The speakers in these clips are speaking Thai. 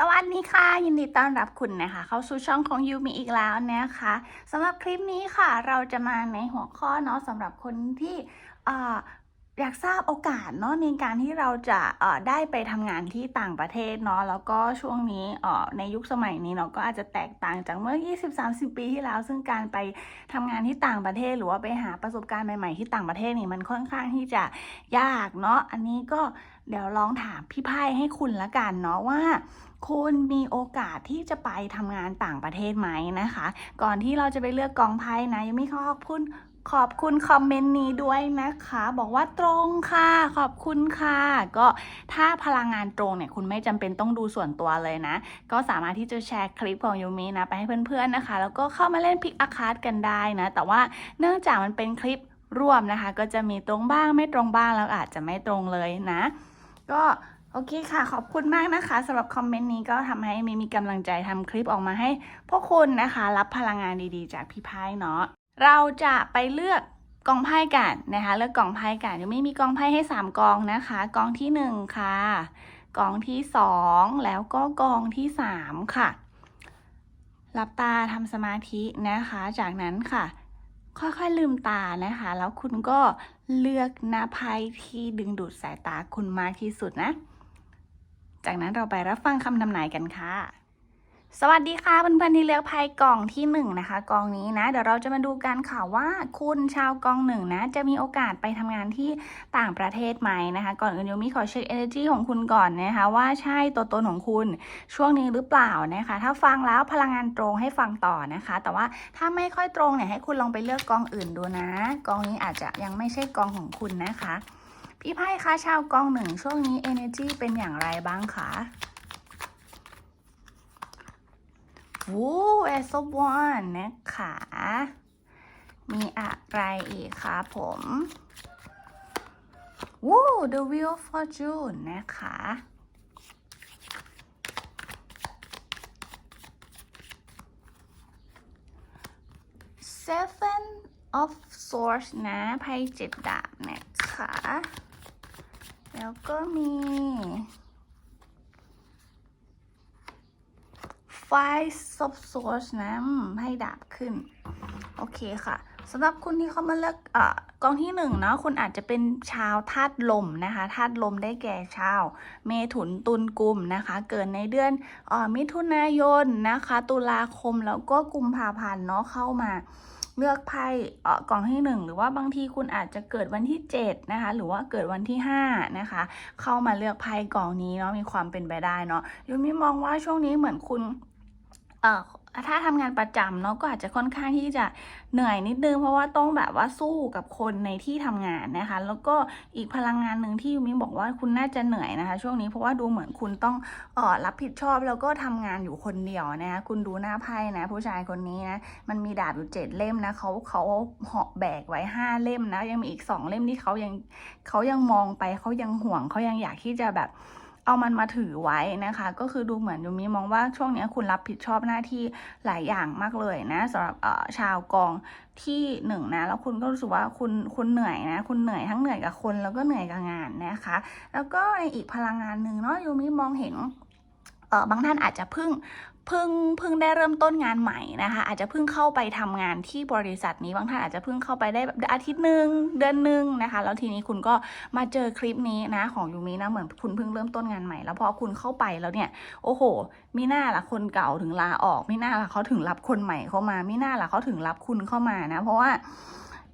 สวัสดีค่ะ ยินดีต้อนรับคุณนะคะ เข้าสู่ช่องของยูมีอีกแล้วนะคะสำหรับคลิปนี้ค่ะ เราจะมาในหัวข้อเนาะสำหรับคนที่ออยากทราบโอกาสเนาะในการที่เราจะได้ไปทำงานที่ต่างประเทศเนาะแล้วก็ช่วงนี้ในยุคสมัยนี้เนาะก็อาจจะแตกต่างจากเมื่อ 20-30 ปีที่แล้ว ซึ่งการไปทำงานที่ต่างประเทศ หรือว่าไปหาประสบการณ์ใหม่ๆที่ต่างประเทศนี่มันค่อนข้างที่จะยากเนาะอันนี้ก็ เดี๋ยวลองถามพี่ไพ่ให้คุณละกันเนาะว่า คุณมีโอกาสที่จะไปทำงานต่างประเทศไหมนะคะ ก่อนที่เราจะไปเลือกกองไพ่นะยังไม่ขอบคุณขอบคุณคอมเมนต์นี้ด้วยนะคะ บอกว่าตรงค่ะ ขอบคุณค่ะ ก็ถ้าพลังงานตรงเนี่ย คุณไม่จำเป็นต้องดูส่วนตัวเลยนะ ก็สามารถที่จะแชร์คลิปของยูมินะ ไปให้เพื่อนๆนะคะ แล้วก็เข้ามาเล่นพิกอาคาร์ดกันได้นะ แต่ว่าเนื่องจากมันเป็นคลิปรวมนะคะ ก็จะมีตรงบ้างไม่ตรงบ้างแล้วอาจจะไม่ตรงเลยนะ ก็โอเคค่ะ ขอบคุณมากนะคะสำหรับคอมเมนต์นี้ก็ทำให้มีมีกำลังใจทำคลิปออกมาให้ พวกคุณนะคะ รับพลังงานดีๆ จากพี่ไพ่เนาะเราจะไปเลือกกองไพ่กันนะคะ เลือกกองไพ่กันยังไม่มีกองไพ่ให้ 3 กองนะคะ กองที่ 1 ค่ะ กองที่ 2 แล้วก็กองที่ 3 ค่ะหลับตาทำสมาธินะคะ จากนั้นค่ะ ค่อยๆลืมตานะคะ แล้วคุณก็ เลือกหน้าไพ่ที่ดึงดูดสายตาคุณมากที่สุดนะ จากนั้นเราไปรับฟังคำทำนายกันค่ะ สวัสดีค่ะเพื่อนๆที่เลือกไพ่กล่องที่หนึ่งนะคะกองนี้นะเดี๋ยวเราจะมาดูกันค่ะว่าคุณชาวกองหนึ่งนะจะมีโอกาสไปทำงานที่ต่างประเทศไหมนะคะ ก่อนอื่นโยมิขอเช็ค energy ของคุณก่อนนะคะ ว่าใช่ตัวตนของคุณช่วงนี้หรือเปล่านะคะ ถ้าฟังแล้วพลังงานตรงให้ฟังต่อนะคะ แต่ว่าถ้าไม่ค่อยตรงเนี่ยให้คุณลองไปเลือกกองอื่นดูนะกองนี้อาจจะยังไม่ใช่กองของคุณนะคะ พี่ไพ่คะชาวกองหนึ่งช่วงนี้ energy เป็นอย่างไรบ้างคะ วูเอสบอนนะคะ มีอะไรอีกคะผมวู้ the wheel of fortune นะคะ seven of swords นะไพ่เจ็ดดาบนะคะ แล้วก็มี five of swords นะอืมไพ่ดาบขึ้น โอเคค่ะสำหรับคุณที่เข้ามาเลือกเอ่อกองที่หนึ่งเนาะคุณอาจจะเป็นชาวธาตุลมนะคะธาตุลมได้แก่ชาว เมถุนตุลกุมนะคะ เกิดในเดือนอมิถุนายนนะคะ ตุลาคมแล้วก็กุมภาพันธ์เนาะเข้ามาเลือกไพ่เอ่อกองที่หนึ่งหรือว่าบางทีคุณอาจจะเกิดวันที่7นะคะหรือว่าเกิดวันที่5นะคะเข้ามาเลือกไพ่กล่องนี้เนาะมีความเป็นไปได้เนาะยูมิมองว่าช่วงนี้เหมือนคุณ ถ้าทำงานประจำเนาะก็อาจจะค่อนข้างที่จะเหนื่อยนิดนึงเพราะว่าต้องแบบว่าสู้กับคนในที่ทำงานนะคะ แล้วก็อีกพลังงานหนึ่งที่ยูมิบอกว่าคุณน่าจะเหนื่อยนะคะ ช่วงนี้เพราะว่าดูเหมือนคุณต้องเอ่อรับผิดชอบแล้วก็ทำงานอยู่คนเดียวนะคะคุณดูหน้าไพ่นะ ผู้ชายคนนี้นะมันมีดาบอยู่เจ็ดเล่มนะเขาเขาเหาะแบกไว้ห้าเล่มนะยังมีอีกสองเล่มที่เขายังเขายังมองไปเขายังห่วงเขายังอยากที่จะแบบ เอามันมาถือไว้นะคะ ก็คือดูเหมือนยูมิมองว่าช่วงนี้คุณรับผิดชอบหน้าที่หลายอย่างมากเลยนะสำหรับชาวกองที่หนึ่งนะแล้วคุณก็รู้สึกว่าคุณคุณเหนื่อยนะคุณเหนื่อยทั้งเหนื่อยกับคนแล้วก็เหนื่อยกับงานนะคะ แล้วก็ในอีกพลังงานหนึ่งเนาะยูมิมองเห็นบางท่านอาจจะเพิ่ง เพิ่งเพิ่งได้เริ่มต้นงานใหม่นะคะ อาจจะเพิ่งเข้าไปทำงานที่บริษัทนี้บางท่านอาจจะเพิ่งเข้าไปได้แบบอาทิตย์หนึ่งเดือนหนึ่งนะคะ แล้วทีนี้คุณก็มาเจอคลิปนี้นะของยูมินะเหมือนคุณเพิ่งเริ่มต้นงานใหม่ แล้วพอคุณเข้าไปแล้วเนี่ยโอ้โหมีหน้าละคนเก่าถึงลาออกมีหน้าละเขาถึงรับคนใหม่เข้ามามีหน้าละเขาถึงรับคุณเข้ามานะ เพราะว่า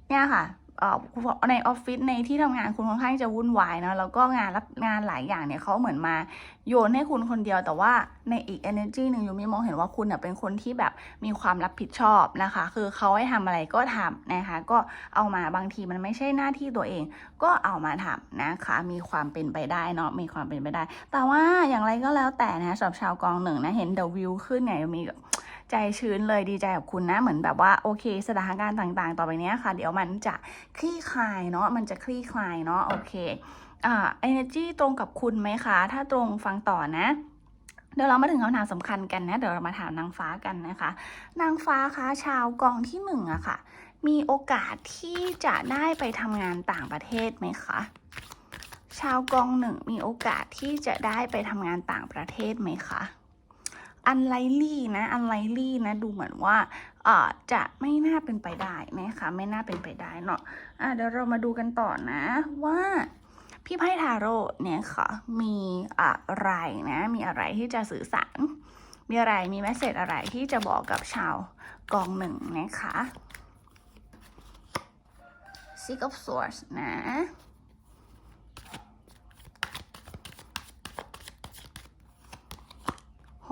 เนี่ยค่ะ ในออฟฟิศในที่ทำงานคุณค่อนข้างจะวุ่นวายเนอะแล้วก็งานรับงานหลายอย่างเนี่ยเขาเหมือนมาโยนให้คุณคนเดียว แต่ว่าในอีก energy หนึ่งยูมีมองเห็นว่าคุณเน่ยเป็นคนที่แบบมีความรับผิดชอบนะคะ คือเขาให้ทำอะไรก็ทำนะคะ ก็เอามาบางทีมันไม่ใช่หน้าที่ตัวเอง ก็เอามาทำนะคะ มีความเป็นไปได้เนาะมีความเป็นไปได้ แต่ว่าอย่างไรก็แล้วแต่นะสำหรับชาวกองหนึ่งนะเห็นเดอะวิวขึ้นเนี่ยมีแบบ ใจชื้นเลยดีใจกับคุณนะ เหมือนแบบว่าโอเคสถานการณ์ต่างๆ ต่อไปนี้ค่ะ เดี๋ยวมันจะคลี่คลายเนาะมันจะคลี่คลายเนาะโอเคอ่า energy ตรงกับคุณไหมคะ ถ้าตรงฟังต่อนะเดี๋ยวเรามาถึงคำถามสำคัญกันนะ เดี๋ยวเรามาถามนางฟ้ากันนะคะ นางฟ้าคะชาวกองที่หนึ่งอะค่ะ มีโอกาสที่จะได้ไปทำงานต่างประเทศไหมคะ ชาวกองหนึ่งมีโอกาสที่จะได้ไปทำงานต่างประเทศไหมคะ อันไลลี่นะอันไลลี่นะดูเหมือนว่าเออจะไม่น่าเป็นไปได้นะคะไม่น่าเป็นไปได้เนาะะเดี๋ยวเรามาดูกันต่อนะว่าพี่ไพ่ทาโร่เนี่ยค่ะมีอะไรนะ มีอะไรที่จะสื่อสาร มีอะไรมีแมสเซจอะไรที่จะบอกกับชาวกองหนึ่งนะคะ Six of Swords นะ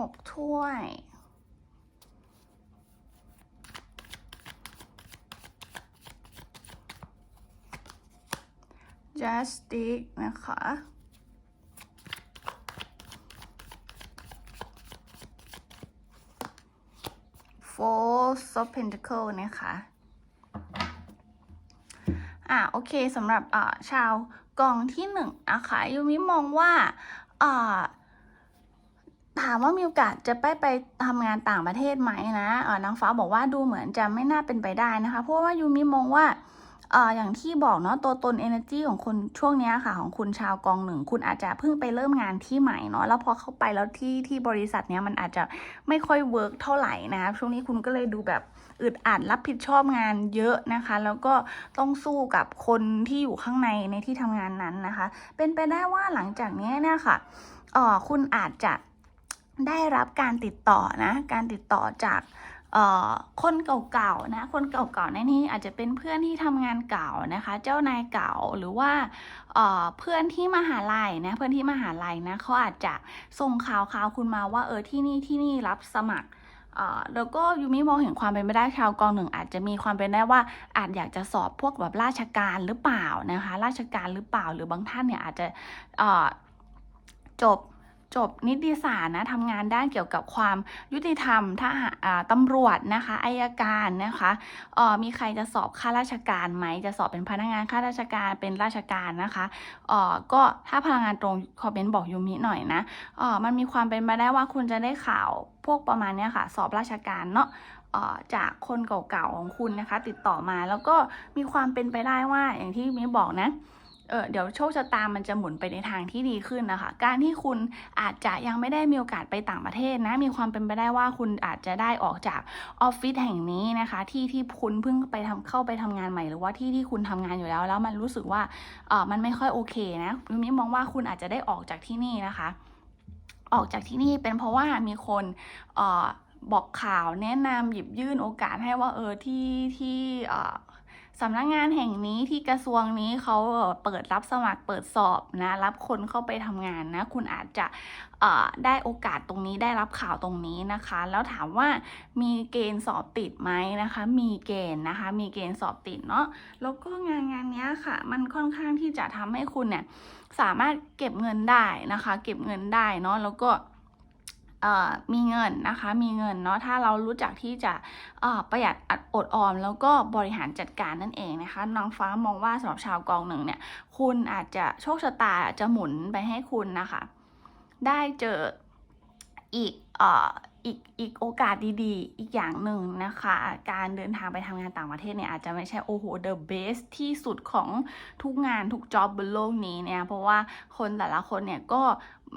กถ้วย Justice นะคะ Four of Pentacle นะคะ อะ โอเคสำหรับอ่าชาวกองที่หนึ่งนะคะยูมิมองว่าอ่า ถามว่ามีโอกาสจะไปไปทำงานต่างประเทศไหมนะเออนางฟ้าบอกว่าดูเหมือนจะไม่น่าเป็นไปได้นะคะ เพราะว่ายูมิมองว่าเอ่ออย่างที่บอกเนาะตัวตน energy ของคุณช่วงนี้ค่ะของคุณชาวกองหนึ่ง คุณอาจจะเพิ่งไปเริ่มงานที่ใหม่เนาะแล้วพอเข้าไปแล้วที่ที่บริษัทเนี้ยมันอาจจะไม่ค่อยเวิร์กเท่าไหร่นะคะช่วงนี้คุณก็เลยดูแบบอึดอัดรับผิดชอบงานเยอะนะคะ แล้วก็ต้องสู้กับคนที่อยู่ข้างในในที่ทำงานนั้นนะคะ เป็นไปได้ว่าหลังจากนี้เนี่ยค่ะเอ่อคุณอาจจะ ได้รับการติดต่อนะ การติดต่อจากคนเก่าๆนะ คนเก่าๆในนี้อาจจะเป็นเพื่อนที่ทำงานเก่านะคะ เจ้านายเก่าหรือว่าเพื่อนที่มหาลัยนะเพื่อนที่มหาลัยนะเขาอาจจะส่งข่าวข่าวคุณมาว่าเออที่นี่ที่นี่รับสมัครแล้วก็ยูมิมองเห็นความเป็นไปได้ชาวกองหนึ่งอาจจะมีความเป็นได้ว่าอาจอยากจะสอบพวกแบบราชการหรือเปล่านะคะ ราชการหรือเปล่าหรือบางท่านเนี่ยอาจจะจบ จบนิติศาสตร์นะทำงานด้านเกี่ยวกับความยุติธรรมทหารตำรวจนะคะอายการนะคะออมีใครจะสอบข้าราชการไหมจะสอบเป็นพนักงานข้าราชการเป็นราชการนะคะออก็ถ้าพลังงานตรงคอมเมนต์บอกยูมิหน่อยนะออมันมีความเป็นไปได้ว่าคุณจะได้ข่าวพวกประมาณนี้ค่ะ สอบราชการเนาะจากคนเก่าๆของคุณนะคะ ติดต่อมาแล้วก็มีความเป็นไปได้ว่าอย่างที่มิบอกนะ เออเดี๋ยวโชคชะตามันจะหมุนไปในทางที่ดีขึ้นนะคะ การที่คุณอาจจะยังไม่ได้มีโอกาสไปต่างประเทศนะ มีความเป็นไปได้ว่าคุณอาจจะได้ออกจากออฟฟิศแห่งนี้นะคะ ที่ที่คุณเพิ่งไปทำเข้าไปทำงานใหม่หรือว่าที่ที่คุณทำงานอยู่แล้ว แล้วมันรู้สึกว่าเออมันไม่ค่อยโอเคนะมิมมองว่าคุณอาจจะได้ออกจากที่นี่นะคะ ออกจากที่นี่เป็นเพราะว่ามีคนเออบอกข่าวแนะนำหยิบยื่นโอกาสให้ว่าเออที่ที่เออ สำนักงานแห่งนี้ที่กระทรวงนี้เขาเปิดรับสมัครเปิดสอบนะรับคนเข้าไปทำงานนะคุณอาจจะได้โอกาสตรงนี้ได้รับข่าวตรงนี้นะคะ แล้วถามว่ามีเกณฑ์สอบติดไหมนะคะ มีเกณฑ์นะคะ มีเกณฑ์สอบติดเนาะแล้วก็งานงานนี้ค่ะ มันค่อนข้างที่จะทำให้คุณเนี่ยสามารถเก็บเงินได้นะคะ เก็บเงินได้เนาะแล้วก็ มีเงินนะคะ มีเงินเนาะ ถ้าเรารู้จักที่จะประหยัดอดอดออม แล้วก็บริหารจัดการนั่นเองนะคะ น้องฟ้ามองว่าสำหรับชาวกองหนึ่งเนี่ย คุณอาจจะโชคชะตาจจะหมุนไปให้คุณนะคะ ได้เจออีกอ่ออีกอีกโอกาสดีๆ อีกอย่างหนึ่งนะคะ การเดินทางไปทำงานต่างประเทศเนี่ยอาจจะไม่ใช่โอ้โห the best ที่สุดของทุกงานทุกจ็อบบนโลกนี้เนี่ย เพราะว่าคนแต่ละคนเนี่ยก็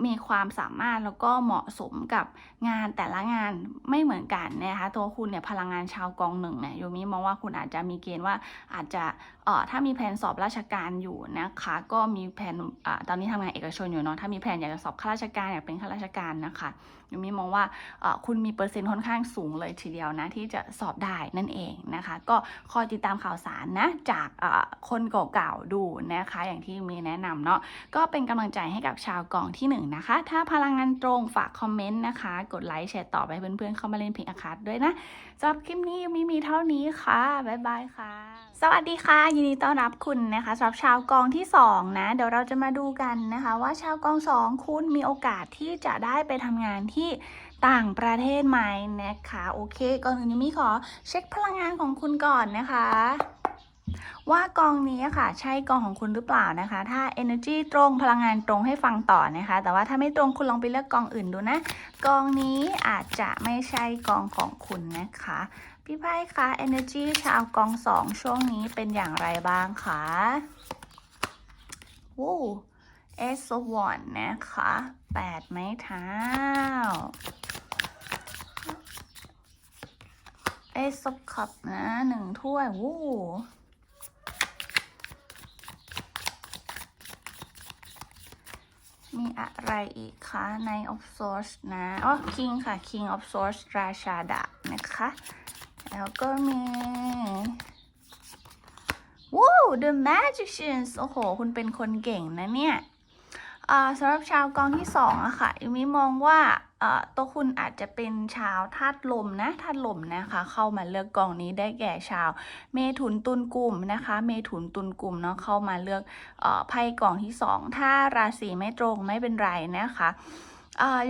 มีความสามารถแล้วก็เหมาะสมกับ งานแต่ละงานไม่เหมือนกันนะคะตัวคุณเนี่ยพลังงานชาวกองหนึ่งเนี่ยโยมิมองว่าคุณอาจจะมีเกณฑ์ว่าอาจจะเอ่อถ้ามีแผนสอบราชการอยู่นะคะก็มีแผนอ่าตอนนี้ทำงานเอกชนอยู่เนาะถ้ามีแผนอยากจะสอบข้าราชการอยากเป็นข้าราชการนะคะโยมิมองว่าเอ่อคุณมีเปอร์เซ็นต์ค่อนข้างสูงเลยทีเดียวนะที่จะสอบได้นั่นเองนะคะก็คอยติดตามข่าวสารนะจากเอ่อคนเก่าๆดูนะคะอย่างที่มีแนะนำเนาะก็เป็นกำลังใจให้กับชาวกองที่1นะคะถ้าพลังงานตรงฝากคอมเมนต์นะคะกดไลค์แชร์ต่อไปเพื่อนๆเข้ามาเล่นเพลงอาคาดด้วยนะสำหรับคลิปนี้มีมีเท่านี้ค่ะ บ๊ายบายค่ะ สวัสดีค่ะ ยินดีต้อนรับคุณนะคะสำหรับชาวกองที่ 2 นะ เดี๋ยวเราจะมาดูกันนะคะ ว่าชาวกอง 2 คุณมีโอกาสที่จะได้ไปทำงานที่ต่างประเทศไหมนะคะ โอเค ก่อนอื่นยังมีขอเช็คพลังงานของคุณก่อนนะคะ ว่ากองนี้ค่ะ ใช่กองของคุณหรือเปล่านะคะ ถ้า energy ตรงพลังงานตรงให้ฟังต่อนะคะ แต่ว่าถ้าไม่ตรงคุณลองไปเลือกกองอื่นดูนะ กองนี้อาจจะไม่ใช่กองของคุณนะคะ พี่ไพ่คะ energy ชาวกองสองช่วงนี้เป็นอย่างไรบ้างคะวู้ S of One นะคะแปดไม้เท้าเอซอบคัพนะหนึ่งถ้วยวู้ มีอะไรอีกคะใน of source นะอ๋อ King ค่ะ King of source ราชาดาบนะคะ แล้วก็มีว้าว The Magicians โอ้โห คุณเป็นคนเก่งนะเนี่ยอ่าสำหรับชาวกองที่สองอะค่ะยูมิมองว่า ตัวคุณอาจจะเป็นชาวธาตุลมนะธาตุลมนะคะ เข้ามาเลือกกองนี้ได้แก่ชาว เมถุนตุลกลุ่มนะคะ เมถุนตุลกลุ่มเนาะเข้ามาเลือกเอ่อไพ่กองที่สองถ้าราศีไม่ตรงไม่เป็นไรนะคะ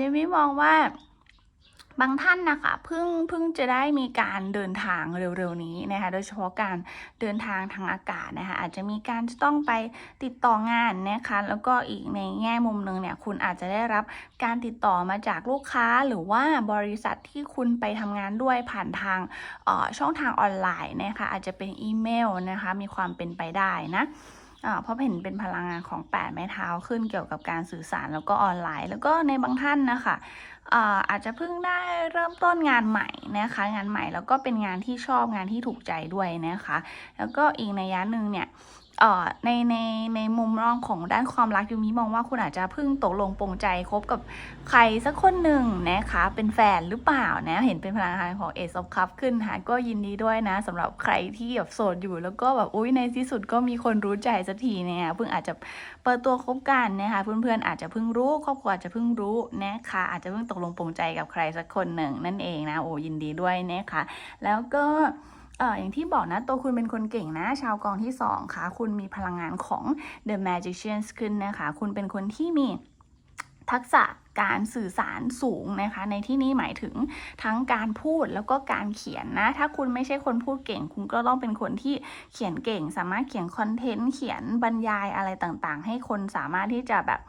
ยังไม่มองว่า บางท่านนะคะเพิ่งเพิ่งจะได้มีการเดินทางเร็วๆนี้นะคะโดยเฉพาะการเดินทางทางอากาศนะคะอาจจะมีการจะต้องไปติดต่องานนะคะแล้วก็อีกในแง่มุมหนึ่งเนี่ยคุณอาจจะได้รับการติดต่อมาจากลูกค้าหรือว่าบริษัทที่คุณไปทำงานด้วยผ่านทางออช่องทางออนไลน์นะคะอาจจะเป็นอีเมลนะคะมีความเป็นไปได้นะเพราะเห็นเป็นพลังงานของ 8 ไม้เท้าขึ้นเกี่ยวกับการสื่อสารแล้วก็ออนไลน์ แล้วก็ในบางท่านนะคะ อาจจะเพิ่งได้เริ่มต้นงานใหม่นะคะ งานใหม่แล้วก็เป็นงานที่ชอบงานที่ถูกใจด้วยนะคะ แล้วก็อีกในยะหนึ่งเนี่ย ในในในมุมมองของด้านความรักยูมิมองว่าคุณอาจจะเพิ่งตกลงปรงใจคบกับใครสักคนหนึ่งนะคะเป็นแฟนหรือเปล่านะเห็นเป็นพลังงานของ Ace of Cup ขึ้นค่ะก็ยินดีด้วยนะสำหรับใครที่แบบโสดอยู่ แล้วก็แบบอุ้ยในที่สุดก็มีคนรู้ใจสักทีเนี่ยเพิ่งอาจจะเปิดตัวคบกันนะคะเพื่อนๆอาจจะเพิ่งรู้ครอบครัวอาจจะเพิ่งรู้นะคะอาจจะเพิ่งตกลงปรงใจกับใครสักคนหนึ่งนั่นเองนะโอ้ยินดีด้วยนะคะแล้วก็ เอ่ออย่างที่บอกนะ ตัวคุณเป็นคนเก่งนะ ชาวกองที่ 2 ค่ะ คุณมีพลังงานของ The Magicians ขึ้นนะคะ คุณเป็นคนที่มีทักษะการสื่อสารสูงนะคะ ในที่นี้หมายถึงทั้งการพูดแล้วก็การเขียนนะ ถ้าคุณไม่ใช่คนพูดเก่ง คุณก็ต้องเป็นคนที่เขียนเก่ง สามารถเขียนคอนเทนต์เขียนบรรยายอะไรต่างๆ ให้คนสามารถที่จะแบบ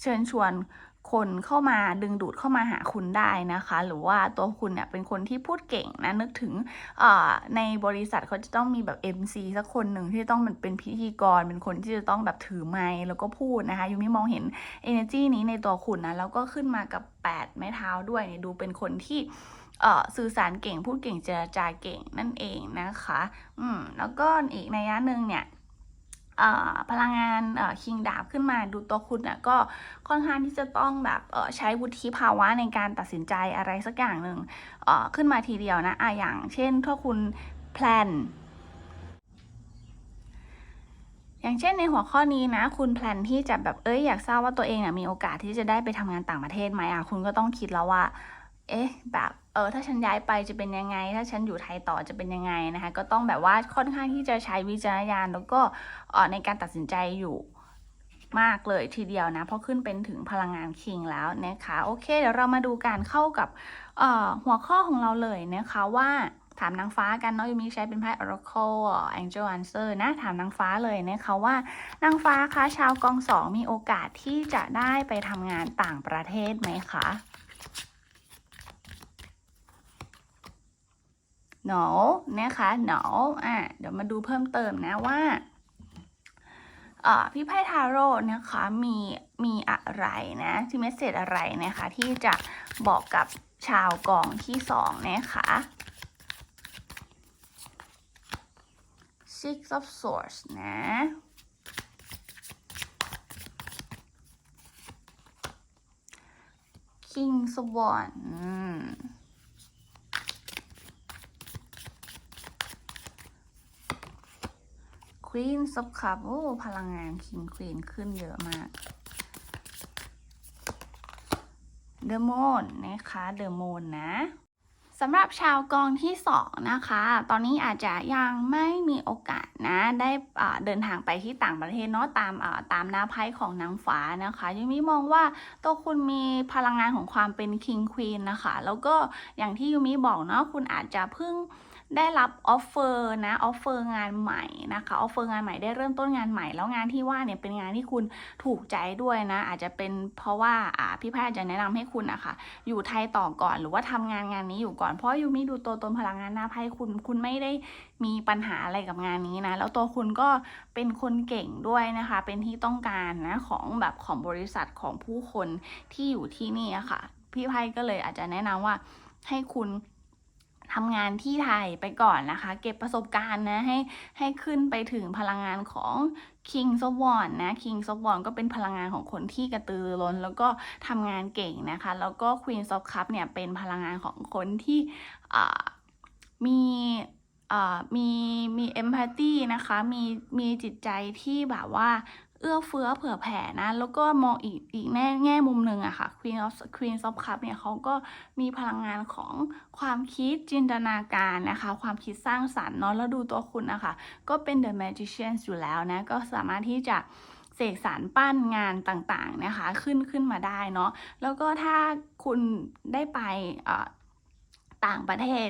เชิญชวน คนเข้ามาดึงดูดเข้ามาหาคุณได้นะคะ หรือว่าตัวคุณเนี่ยเป็นคนที่พูดเก่งนะนึกถึงในบริษัทเขาจะต้องมีแบบ MC สักคนหนึ่งที่ต้องมันเป็นพิธีกร เป็นคนที่จะต้องแบบถือไมค์แล้วก็พูดนะคะยูมิมองเห็น energy นี้ในตัวคุณนะแล้วก็ขึ้นมากับ 8 ไม้เท้าด้วยเนี่ยดูเป็นคนที่สื่อสารเก่งพูดเก่งเจรจาเก่งนั่นเองนะคะ อืมแล้วก็อีกในยะหนึ่งเนี่ย พลังงานคิงดาบขึ้นมาดูตัวคุณนะก็ค่อนข้างที่จะต้องแบบใช้วุฒิภาวะในการตัดสินใจอะไรสักอย่างหนึ่งขึ้นมาทีเดียวนะอะอย่างเช่นถ้าคุณแพลนอย่างเช่นในหัวข้อนี้นะ คุณแพลนที่จะแบบเอ้ยอยากทราบว่าตัวเองเนี่ยมีโอกาสที่จะได้ไปทำงานต่างประเทศไหมอะคุณก็ต้องคิดแล้วว่า เอ๊ะแบบ เออถ้าฉันย้ายไปจะเป็นยังไง ถ้าฉันอยู่ไทยต่อจะเป็นยังไงนะคะก็ต้องแบบว่าค่อนข้างที่จะใช้วิจารณญาณแล้วก็เออในการตัดสินใจอยู่มากเลยทีเดียวนะ เพราะขึ้นเป็นถึงพลังงานคิงแล้วนะคะ โอเค เดี๋ยวเรามาดูการเข้ากับเอ่อหัวข้อของเราเลยนะคะว่าถามนางฟ้ากันเนาะยูมีใช้เป็นไพ่ Oracle Angel Answer นะ ถามนางฟ้าเลยนะคะว่า นางฟ้าคะชาวกองสองมีโอกาสที่จะได้ไปทำงานต่างประเทศไหมคะ no นะคะ no อะเดี๋ยวมาดูเพิ่มเติมนะว่าพี่ไพ่ทาโร่นะคะมีมีอะไรนะที่เมสเซจอะไรนะคะที่จะบอกกับชาวกองที่สองนะคะ six of swords นะ king swan อืม Queen of Cup โอ้พลังงาน King Queen ขึ้นเยอะมาก The Moon นะคะ The Moon นะสำหรับชาวกองที่สองนะคะ ตอนนี้อาจจะยังไม่มีโอกาสนะ ได้เดินทางไปที่ต่างประเทศเนาะตามาตามหน้าไพ่ของนางฟ้านะคะยังมีมองว่าตัวคุณมีพลังงานของความเป็น King Queen นะคะ แล้วก็อย่างที่ยูมิบอกเนาะคุณอาจจะเพิ่ง ได้รับออฟเฟอร์นะออฟเฟอร์งานใหม่นะคะออฟเฟอร์งานใหม่ได้เริ่มต้นงานใหม่แล้วงานที่ว่าเนี่ยเป็นงานที่คุณถูกใจด้วยนะ อาจจะเป็นเพราะว่าอ่าพี่แพทย์จะแนะนำให้คุณนะคะอยู่ไทยต่อก่อนหรือว่าทำงานงานนี้อยู่ก่อนเพราะยูมิดูตัวตนพลังงานหน้าไพ่คุณคุณไม่ได้มีปัญหาอะไรกับงานนี้นะแล้วตัวคุณก็เป็นคนเก่งด้วยนะคะ เป็นที่ต้องการนะของแบบของบริษัทของผู้คนที่อยู่ที่นี่อะค่ะพี่ไพ่ก็เลยอาจจะแนะนำว่าให้คุณ ทำงานที่ไทยไปก่อนนะคะ เก็บประสบการณ์นะให้ให้ขึ้นไปถึงพลังงานของ King of w a n นะ King of w a n ก็เป็นพลังงานของคนที่กระตือรือร้น แล้วก็ทำงานเก่งนะคะ แล้วก็ Queen of Cup เนี่ยเป็นพลังงานของคนที่มีมีมีเอมพัตตีนะคะมีมีจิตใจที่แบบว่า เอื้อเฟื้อเผื่อแผ่นะ แล้วก็มองอีกอีกแง่แง่มุมหนึ่งอะค่ะ Queen of Queen of Cup เนี่ยเขาก็มีพลังงานของความคิดจินตนาการนะคะ ความคิดสร้างสรรค์เนาะแล้วดูตัวคุณอะคะ ก็เป็น The Magician อยู่แล้วนะ ก็สามารถที่จะเสกสารปั้นงานต่างๆนะคะ ขึ้นขึ้นมาได้เนาะแล้วก็ถ้าคุณได้ไปต่างประเทศ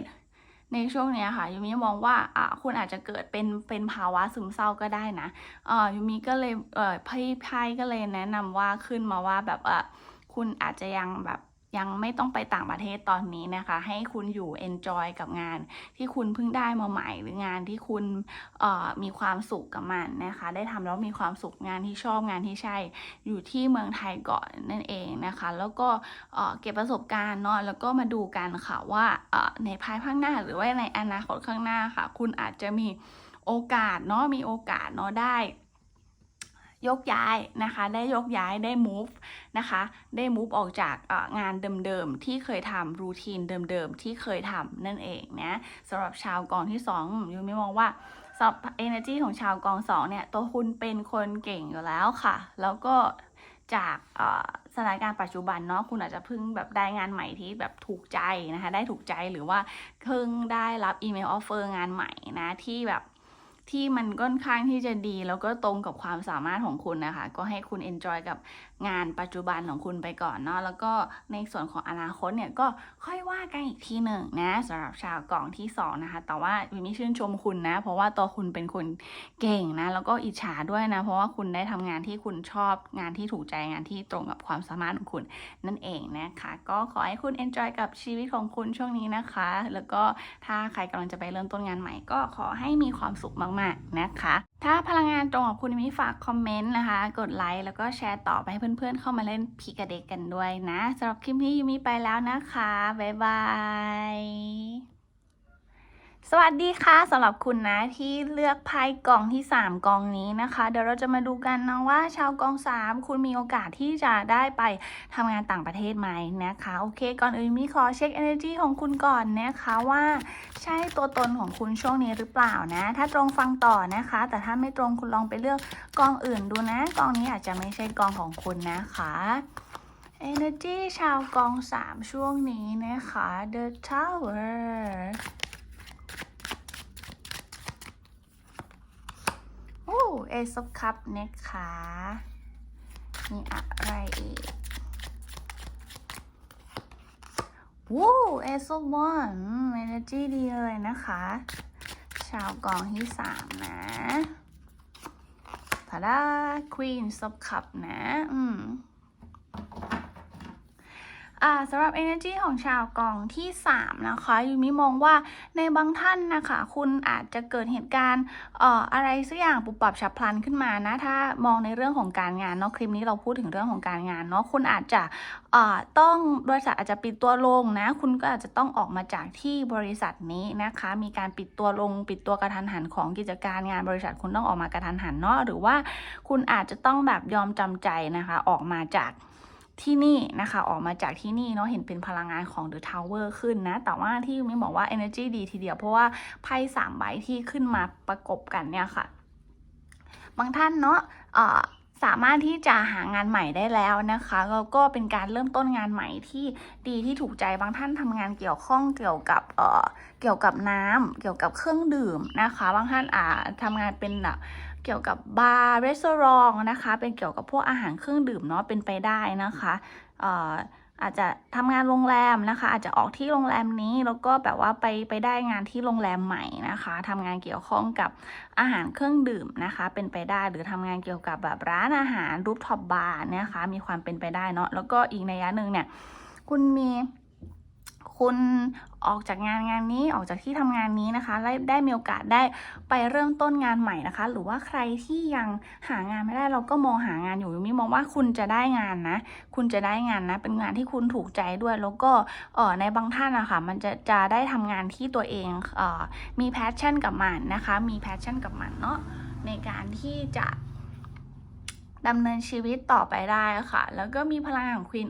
ในช่วงเนี้ยค่ะยูมิมองว่าอะคุณอาจจะเกิดเป็นเป็นภาวะซึมเศร้าก็ได้นะเอ่อยูมิก็เลยเออไพ่ไพ่ก็เลยแนะนำว่าขึ้นมาว่าแบบเอ่อคุณอาจจะยังแบบ ยังไม่ต้องไปต่างประเทศตอนนี้นะคะ ให้คุณอยู่ enjoy กับงาน ที่คุณเพิ่งได้มาใหม่หรืองานที่คุณมีความสุขกับมันนะคะ ได้ทำแล้วมีความสุขงานที่ชอบงานที่ใช่ อยู่ที่เมืองไทยก่อนนั่นเองนะคะ แล้วก็เก็บประสบการณ์เนาะแล้วก็มาดูกันค่ะว่าในภายภาคหน้าหรือว่าในอนาคตข้างหน้าค่ะ คุณอาจจะมีโอกาสเนาะมีโอกาสเนาะได้ ยกย้ายนะคะ ได้ยกย้ายได้ move นะคะ ได้ move ออกจากงานเดิมๆ ที่เคยทำรูทีนเดิมๆ ที่เคยทำนั่นเองนะสำหรับชาวกองที่2ยูมิมองว่าสำหรับ energy ของชาวกอง2เนี่ย ตัวคุณเป็นคนเก่งอยู่แล้วค่ะ แล้วก็จากสถานการณ์ปัจจุบันเนาะคุณอาจจะเพิ่งแบบได้งานใหม่ที่แบบถูกใจนะคะ ได้ถูกใจหรือว่าเพิ่งได้รับอีเมลออฟเฟอร์งานใหม่นะที่แบบ ที่มันค่อนข้างที่จะดี แล้วก็ตรงกับความสามารถของคุณนะคะ ก็ให้คุณ enjoy กับงานปัจจุบันของคุณไปก่อนเนาะแล้วก็ในส่วนของอนาคตเนี่ยก็ค่อยว่ากันอีกทีหนึ่งนะสำหรับชาวกล่องที่สองนะคะแต่ว่าวิมิชื่นชมคุณนะ เพราะว่าตัวคุณเป็นคนเก่งนะแล้วก็อิจฉาด้วยนะ เพราะว่าคุณได้ทำงานที่คุณชอบงานที่ถูกใจงานที่ตรงกับความสามารถของคุณนั่นเองนะคะ ก็ขอให้คุณ enjoy กับชีวิตของคุณช่วงนี้นะคะ แล้วก็ถ้าใครกำลังจะไปเริ่มต้นงานใหม่ ก็ขอให้มีความสุขมาก ๆนะคะ ถ้าพลังงานตรงกับคุณมิฝากคอมเมนต์นะคะ กดไลค์แล้วก็แชร์ต่อไปให้เพื่อนๆ เข้ามาเล่นพีกระเด็กกันด้วยนะสำหรับคลิปนี้ยูมีไปแล้วนะคะ บ๊ายบาย สวัสดีค่ะสำหรับคุณนะที่เลือกไพ่กล่องที่ 3 กองนี้นะคะ เดี๋ยวเราจะมาดูกันนะว่าชาวกอง 3 คุณมีโอกาสที่จะได้ไปทำงานต่างประเทศไหมนะคะ โอเค ก่อนอื่นมีขอเช็ค energy ของคุณก่อนนะคะว่าใช่ตัวตนของคุณช่วงนี้หรือเปล่านะ ถ้าตรงฟังต่อนะคะ แต่ถ้าไม่ตรงคุณลองไปเลือกกองอื่นดูนะ กองนี้อาจจะไม่ใช่กองของคุณนะคะ energy ชาวกอง 3 ช่วงนี้นะคะ the tower โอ้เอซอคัพนะคะมีอะไรอีกวู้เอซอฟวันเอเนจีดีเลยนะคะ ชาวกองที่สามนะทาดาควีนซอคัพนะ อืม สำหรับ energy ของชาวกองที่ 3 นะคะยูมิมองว่าในบางท่านนะคะ คุณอาจจะเกิดเหตุการณ์อะไรสักอย่างปุบปับฉับพลันขึ้นมานะ ถ้ามองในเรื่องของการงานเนาะคลิปนี้เราพูดถึงเรื่องของการงานเนาะคุณอาจจะต้องบริษัทอาจจะปิดตัวลงนะ คุณก็อาจจะต้องออกมาจากที่บริษัทนี้นะคะ มีการปิดตัวลง ปิดตัวกระทันหันของกิจการงานบริษัทคุณต้องออกมากระทันหันเนาะหรือว่าคุณอาจจะต้องแบบยอมจำใจนะคะออกมาจาก ที่นี่นะคะออกมาจากที่นี่เนาะเห็นเป็นพลังงานของ The Tower ขึ้นนะ แต่ว่าที่มิบอกว่า Energy ดีทีเดียว เพราะว่าไพ่สามใบที่ขึ้นมาประกบกันเนี่ยค่ะ บางท่านเนาะเอ่อ สามารถที่จะหางานใหม่ได้แล้วนะคะแล้วก็เป็นการเริ่มต้นงานใหม่ที่ดีที่ถูกใจบางท่านทำงานเกี่ยวข้องเกี่ยวกับเอ่อเกี่ยวกับน้ำเกี่ยวกับเครื่องดื่มนะคะ บางท่านอ่าทำงานเป็นแบบเกี่ยวกับบาร์รีสอร์ทนะคะ เป็นเกี่ยวกับพวกอาหารเครื่องดื่มเนาะเป็นไปได้นะคะเอ่อ อาจจะทำงานโรงแรมนะคะ อาจจะออกที่โรงแรมนี้แล้วก็แบบว่าไปไปได้งานที่โรงแรมใหม่นะคะทำงานเกี่ยวข้องกับอาหารเครื่องดื่มนะคะ เป็นไปได้หรือทำงานเกี่ยวกับแบบร้านอาหารรูปท็อปบาร์นะคะ มีความเป็นไปได้เนาะแล้วก็อีกในยะหนึ่งเนี่ย คุณมี คุณออกจากงานงานนี้ออกจากที่ทำงานนี้นะคะได้ได้มีโอกาสได้ไปเริ่มต้นงานใหม่นะคะ หรือว่าใครที่ยังหางานไม่ได้เราก็มองหางานอยู่ยูมิมองว่าคุณจะได้งานนะ คุณจะได้งานนะ เป็นงานที่คุณถูกใจด้วย แล้วก็เออในบางท่านอะค่ะมันจะจะได้ทำงานที่ตัวเองเออมีแพชชั่นกับมันนะคะ มีแพชชั่นกับมันเนาะในการที่จะ ดำเนินชีวิตต่อไปได้ค่ะ แล้วก็มีพลังงานของควีน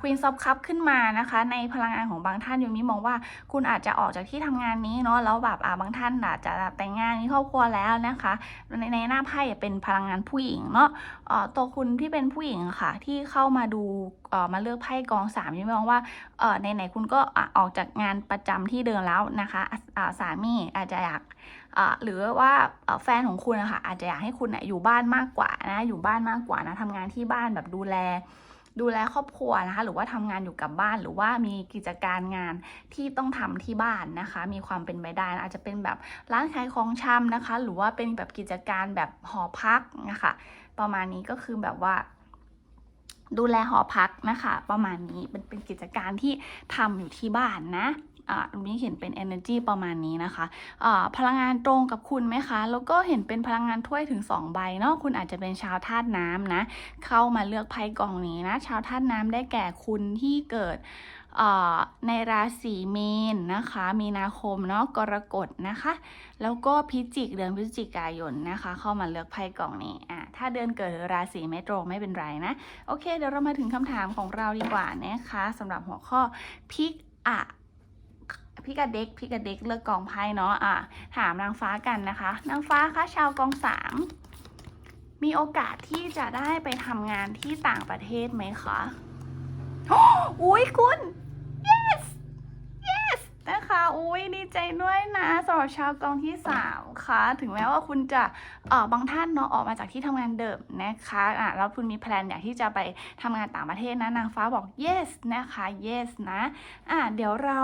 ควีนซอบคัพขึ้นมานะคะ ในพลังงานของบางท่านยูมิมองว่า คุณอาจจะออกจากที่ทำงานนี้เนาะแล้วแบบอ่าบางท่านอาจจะแต่งงานมีครอบครัวแล้วนะคะ ในในหน้าไพ่เป็นพลังงานผู้หญิงเนาะเอ่อตัวคุณที่เป็นผู้หญิงค่ะ ที่เข้ามาดูเอ่อมาเลือกไพ่กองสามยูมิมองว่าเอ่อในไหนคุณก็ออกจากงานประจำที่เดิมแล้วนะคะอ่าสามีอาจจะอยาก หรือว่าแฟนของคุณอะคะอาจจะอยากให้คุณนะอยู่บ้านมากกว่านะอยู่บ้านมากกว่านะทำงานที่บ้านแบบดูแล ดูแลครอบครัวนะคะหรือว่าทำงานอยู่กับบ้านหรือว่ามีกิจการงานที่ต้องทำที่บ้านนะคะ มีความเป็นไปได้นะอาจจะเป็นแบบร้านขายของชำนะคะ หรือว่าเป็นแบบกิจการแบบหอพักนะคะประมาณนี้ก็คือแบบว่าดูแลหอพักนะคะ ประมาณนี้เป็นเป็นกิจการที่ทำอยู่ที่บ้านนะ ตรงนี้เห็นเป็น energy ประมาณนี้นะคะอ่าพลังงานตรงกับคุณไหมคะ แล้วก็เห็นเป็นพลังงานถ้วยถึง 2 ใบเนาะคุณอาจจะเป็นชาวธาตุน้ำนะ เข้ามาเลือกไพ่กองนี้นะ ชาวธาตุน้ำได้แก่คุณที่เกิดอ่าในราศีเมีนะคะ มีนาคมเนาะกรกฎนะคะ แล้วก็พิจิกเดือนพฤศจิกายนนะคะ เข้ามาเลือกไพ่กล่องนี้อ่าถ้าเดือนเกิดหรือราศีไม่ตรงไม่เป็นไรนะ โอเค เดี๋ยวเรามาถึงคำถามของเราดีกว่านะคะสำหรับหัวข้อพิกอะ พี่กระเด็กพี่กระเด็กเลือกกองไพ่เนาะอะถามนางฟ้ากันนะคะ นางฟ้าคะชาวกองสามมีโอกาสที่จะได้ไปทำงานที่ต่างประเทศไหมคะ อุ้ยคุณ นะคะอุ้ยดีใจด้วยนะสำหรับชาวกองที่สามค่ะถึงแม้ว่าคุณจะเอ่อบางท่านเนาะออกมาจากที่ทำงานเดิมนะคะอะแล้วคุณมีแพลนอยากที่จะไปทำงานต่างประเทศนะนางฟ้าบอก yes นะคะ yes นะอะเดี๋ยวเรา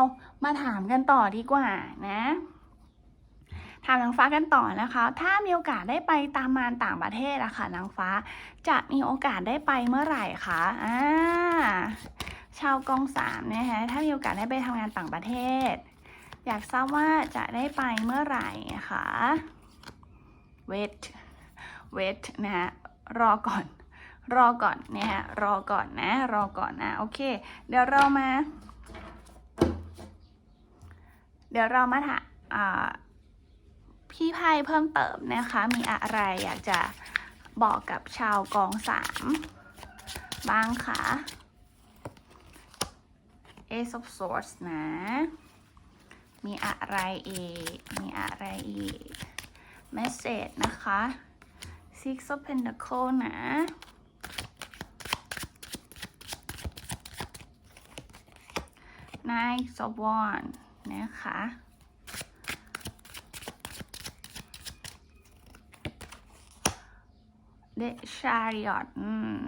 มาถามกันต่อดีกว่านะถามนางฟ้ากันต่อนะคะ ถ้ามีโอกาสได้ไปตามงานต่างประเทศอะค่ะนางฟ้าจะมีโอกาสได้ไปเมื่อไหร่คะ อ่า ชาวกองสามนะคะถ้ามีโอกาสได้ไปทำงานต่างประเทศ อยากทราบว่าจะได้ไปเมื่อไหร่คะ wait wait นะฮะรอก่อน รอก่อนนะฮะรอก่อนนะ รอก่อนนะ โอเค เดี๋ยวเรามา เดี๋ยวเรามาถามอ่าพี่ไพ่เพิ่มเติมนะคะ มีอะไรอยากจะบอกกับชาวกองสามบ้างคะ Ace of Swords นะ มีอะไรอีก มีอะไรอีก Message นะคะ Six of Pentacles นะ Nine of Wands นะคะ The Chariot อืม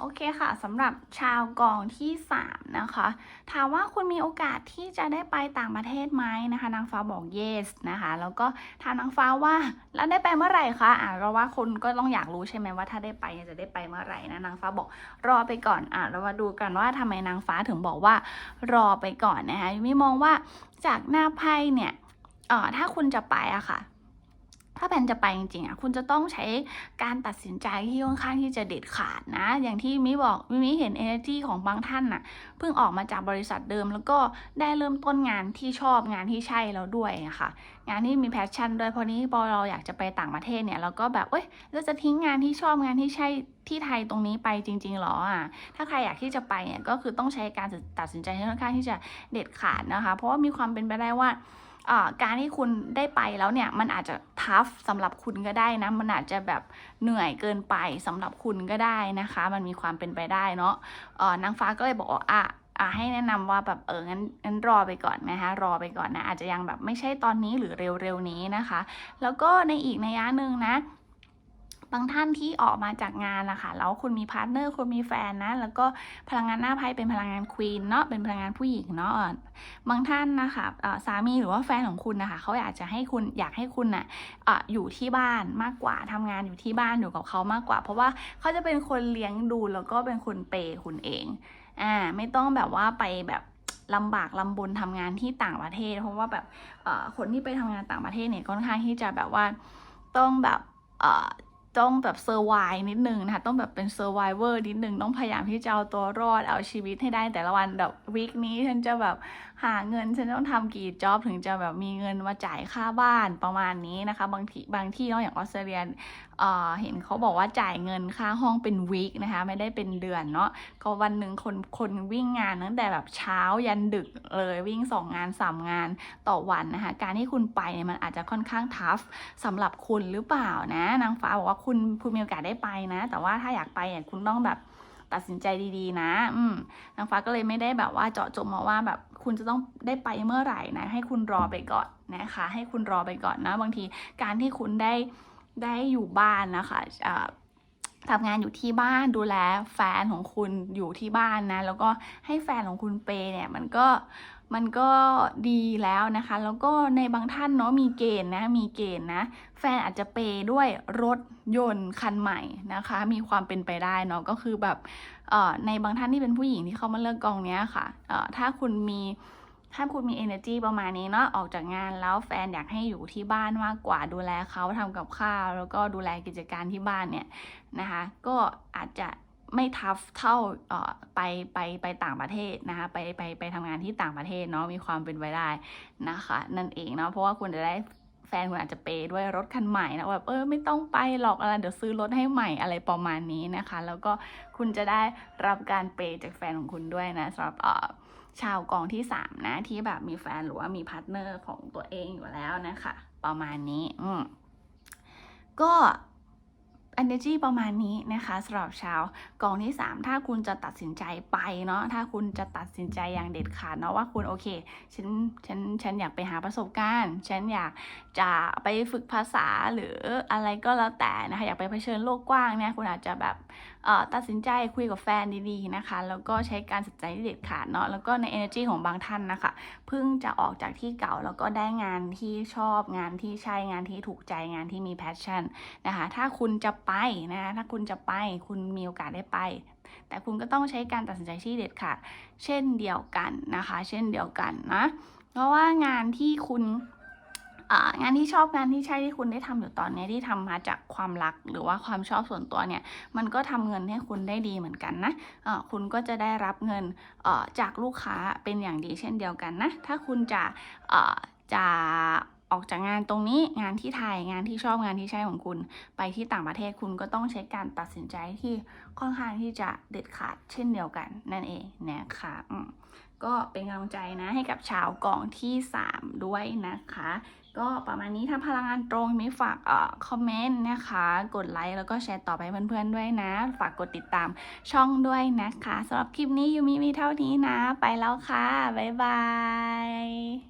โอเคค่ะสำหรับชาวกองที่ 3 นะคะ ถามว่าคุณมีโอกาสที่จะได้ไปต่างประเทศไหมนะคะ นางฟ้าบอก yes นะคะ แล้วก็ถามนางฟ้าว่าแล้วได้ไปเมื่อไหร่คะอะเราว่าคนก็ต้องอยากรู้ใช่ไหมว่าถ้าได้ไปจะได้ไปเมื่อไหร่นะนางฟ้าบอกรอไปก่อนอะเรามาดูกันว่าทำไมนางฟ้าถึงบอกว่ารอไปก่อนนะคะยูมิมองว่าจากหน้าไพ่เนี่ยเอ่อถ้าคุณจะไปอะค่ะ ถ้าแผนจะไปจริงๆอะคุณจะต้องใช้การตัดสินใจที่ค่อนข้างที่จะเด็ดขาดนะ อย่างที่มิบอกมิมิเห็น energy ของบางท่านน่ะเพิ่งออกมาจากบริษัทเดิม แล้วก็ได้เริ่มต้นงานที่ชอบงานที่ใช่แล้วด้วยอะค่ะงานที่มีแพชชั่นด้วยพราะนี้พอเราอยากจะไปต่างประเทศเนี่ยเราก็แบบเอ้ยเราจะทิ้งงานที่ชอบงานที่ใช่ที่ไทยตรงนี้ไปจริงๆหรออะถ้าใครอยากที่จะไปเนี่ยก็คือต้องใช้การตัดสินใจที่ค่อนข้างที่จะเด็ดขาดนะคะ เพราะว่ามีความเป็นไปได้ว่า การที่คุณได้ไปแล้วเนี่ยมันอาจจะทัฟสำหรับคุณก็ได้นะ มันอาจจะแบบเหนื่อยเกินไปสำหรับคุณก็ได้นะคะ มันมีความเป็นไปได้เนาะนางฟ้าก็เลยบอกว่าอะอะให้แนะนำว่าแบบเอองั้นงั้นรอไปก่อนนะคะรอไปก่อนนะอาจจะยังแบบไม่ใช่ตอนนี้หรือเร็วๆนี้นะคะ แล้วก็ในอีกนัยยะหนึ่งนะ บางท่านที่ออกมาจากงานนะคะแล้วคุณมีพาร์ทเนอร์คุณมีแฟนนะ แล้วก็พลังงานหน้าไพ่เป็นพลังงานควีนเนาะเป็นพลังงานผู้หญิงเนาะบางท่านนะคะสามีหรือว่าแฟนของคุณนะคะเขาอยากจะให้คุณอยากให้คุณน่ะเอ่ออยู่ที่บ้านมากกว่าทำงานอยู่ที่บ้านอยู่กับเขามากกว่า เพราะว่าเขาจะเป็นคนเลี้ยงดูแล้วก็เป็นคนเปย์คุณเองอ่าไม่ต้องแบบว่าไปแบบลำบากลำบนทำงานที่ต่างประเทศ เพราะว่าแบบคนที่ไปทำงานต่างประเทศเนี่ยค่อนข้างที่จะแบบว่าต้องแบบ ต้องแบบเซอร์ไวนิดนึงนะคะต้องแบบเป็นเซอร์ไวเวอร์นิดนึงต้องพยายามที่จะเอาตัวรอดเอาชีวิตให้ได้แต่ละวันแบบวีคนี้ฉันจะแบบ หาเงินฉันต้องทำกี่จ็อบถึงจะแบบมีเงินมาจ่ายค่าบ้านประมาณนี้นะคะ บางทีบางที่เนาะอย่างออสเตรเลียเอ่อเห็นเขาบอกว่าจ่ายเงินค่าห้องเป็นวีคนะคะ ไม่ได้เป็นเดือนเนาะก็วันหนึ่งคนคนวิ่งงานตั้งแต่แบบเช้ายันดึกเลยวิ่งสองงานสามงานต่อวันนะคะ การที่คุณไปเนี่ยมันอาจจะค่อนข้างทัฟสำหรับคุณหรือเปล่านะ นางฟ้าบอกว่าคุณคุณมีโอกาสได้ไปนะ แต่ว่าถ้าอยากไปเนี่ยคุณต้องแบบตัดสินใจดีๆ นะ อืมนางฟ้าก็เลยไม่ได้แบบว่าเจาะจงมาว่าแบบ คุณจะต้องได้ไปเมื่อไหร่นะ ให้คุณรอไปก่อนนะคะ ให้คุณรอไปก่อนนะ บางทีการที่คุณได้ได้อยู่บ้านนะคะอ่าทำงานอยู่ที่บ้านดูแลแฟนของคุณอยู่ที่บ้านนะ แล้วก็ให้แฟนของคุณเปย์เนี่ยมันก็มันก็ดีแล้วนะคะ แล้วก็ในบางท่านเนาะมีเกณฑ์นะ มีเกณฑ์นะ แฟนอาจจะเปย์ด้วยรถยนต์คันใหม่นะคะ มีความเป็นไปได้เนาะก็คือแบบ ในบางท่านที่เป็นผู้หญิงที่เขามาเลือกกองเนี้ยค่ะถ้าคุณมีถ้าคุณมี energy ประมาณนี้เนาะออกจากงานแล้วแฟนอยากให้อยู่ที่บ้านมากกว่าดูแลเขาทำกับข้าว แล้วก็ดูแลกิจการที่บ้านเนี่ยนะคะก็อาจจะไม่ทัฟเท่าเอ่อไปไปไปต่างประเทศนะคะไปไปไปทำงานที่ต่างประเทศเนาะมีความเป็นไปได้นะคะนั่นเองเนาะเพราะว่าคุณจะได้ แฟนคุณอาจจะเปย์ด้วยรถคันใหม่นะแบบเออไม่ต้องไปหรอกอะไรเดี๋ยวซื้อรถให้ใหม่อะไรประมาณนี้นะคะ แล้วก็คุณจะได้รับการเปย์จากแฟนของคุณด้วยนะสำหรับเออชาวกองที่สามนะที่แบบมีแฟนหรือว่ามีพาร์ทเนอร์ของตัวเองอยู่แล้วนะคะ ประมาณนี้อืมก็ energy ประมาณนี้นะคะสำหรับชาวกองที่ 3 ถ้าคุณจะตัดสินใจไปเนาะถ้าคุณจะตัดสินใจอย่างเด็ดขาดเนาะว่าคุณโอเคฉันฉันฉันอยากไปหาประสบการณ์ ฉันอยากจะไปฝึกภาษาหรืออะไรก็แล้วแต่นะคะอยากไปเผชิญโลกกว้างเนี่ยคุณอาจจะแบบตัดสินใจคุยกับแฟนดีๆนะคะ แล้วก็ใช้การตัดสินใจที่เด็ดขาดเนาะแล้วก็ใน energy ของบางท่านนะคะเพิ่งจะออกจากที่เก่าแล้วก็ได้งานที่ชอบงานที่ใช่งานที่ถูกใจงานที่มี passion นะคะถ้าคุณจะไปนะถ้าคุณจะไปคุณมีโอกาสได้ไปแต่คุณก็ต้องใช้การตัดสินใจที่เด็ดขาดเช่นเดียวกันนะคะ เช่นเดียวกันนะ เพราะว่างานที่คุณ งานที่ชอบงานที่ใช่ที่คุณได้ทำอยู่ตอนนี้ที่ทำมาจากความรักหรือว่าความชอบส่วนตัวเนี่ยมันก็ทำเงินให้คุณได้ดีเหมือนกันนะเอ่อคุณก็จะได้รับเงินจากลูกค้าเป็นอย่างดีเช่นเดียวกันนะถ้าคุณจะจะออกจากงานตรงนี้งานที่ไทยงานที่ชอบงานที่ใช่ของคุณ ไปที่ต่างประเทศคุณก็ต้องใช้การตัดสินใจที่ค่อนข้างที่จะเด็ดขาดเช่นเดียวกันนั่นเองนะคะก็เป็นกำลังใจนะให้กับชาวกองที่ 3 ด้วยนะคะ ก็ประมาณนี้ถ้าพลังงานตรงมีฝากเอ่อคอมเมนต์นะคะ กดไลค์แล้วก็แชร์ต่อไปเพื่อนๆด้วยนะ ฝากกดติดตามช่องด้วยนะคะสำหรับคลิปนี้ยูมิมีเท่านี้นะ ไปแล้วค่ะ บ๊ายบาย